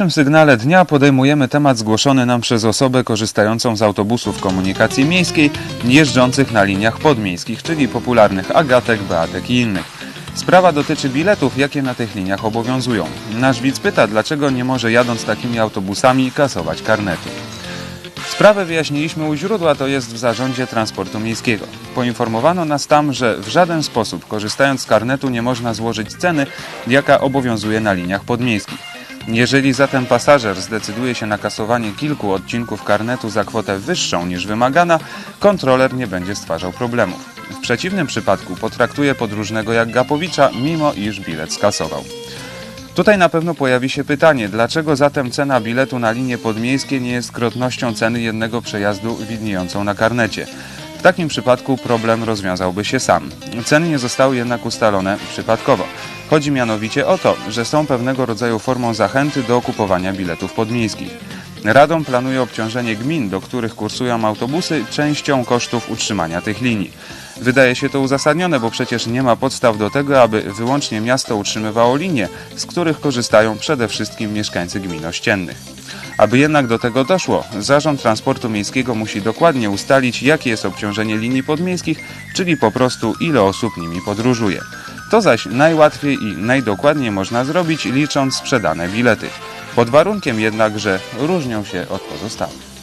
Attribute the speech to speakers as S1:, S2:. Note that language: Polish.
S1: dzisiejszym sygnale dnia podejmujemy temat zgłoszony nam przez osobę korzystającą z autobusów komunikacji miejskiej jeżdżących na liniach podmiejskich, czyli popularnych Agatek, Beatek i innych. Sprawa dotyczy biletów, jakie na tych liniach obowiązują. Nasz widz pyta, dlaczego nie może jadąc takimi autobusami kasować karnetu. Sprawę wyjaśniliśmy u źródła, to jest w Zarządzie Transportu Miejskiego. Poinformowano nas tam, że w żaden sposób korzystając z karnetu nie można złożyć ceny, jaka obowiązuje na liniach podmiejskich. Jeżeli zatem pasażer zdecyduje się na kasowanie kilku odcinków karnetu za kwotę wyższą niż wymagana, kontroler nie będzie stwarzał problemów. W przeciwnym przypadku potraktuje podróżnego jak Gapowicza, mimo iż bilet skasował. Tutaj na pewno pojawi się pytanie, dlaczego zatem cena biletu na linie podmiejskie nie jest krotnością ceny jednego przejazdu widniejącą na karnecie. W takim przypadku problem rozwiązałby się sam. Ceny nie zostały jednak ustalone przypadkowo. Chodzi mianowicie o to, że są pewnego rodzaju formą zachęty do kupowania biletów podmiejskich. Radom planuje obciążenie gmin, do których kursują autobusy, częścią kosztów utrzymania tych linii. Wydaje się to uzasadnione, bo przecież nie ma podstaw do tego, aby wyłącznie miasto utrzymywało linie, z których korzystają przede wszystkim mieszkańcy gmin ościennych. Aby jednak do tego doszło, Zarząd Transportu Miejskiego musi dokładnie ustalić, jakie jest obciążenie linii podmiejskich, czyli po prostu ile osób nimi podróżuje. To zaś najłatwiej i najdokładniej można zrobić licząc sprzedane bilety. Pod warunkiem jednak, że różnią się od pozostałych.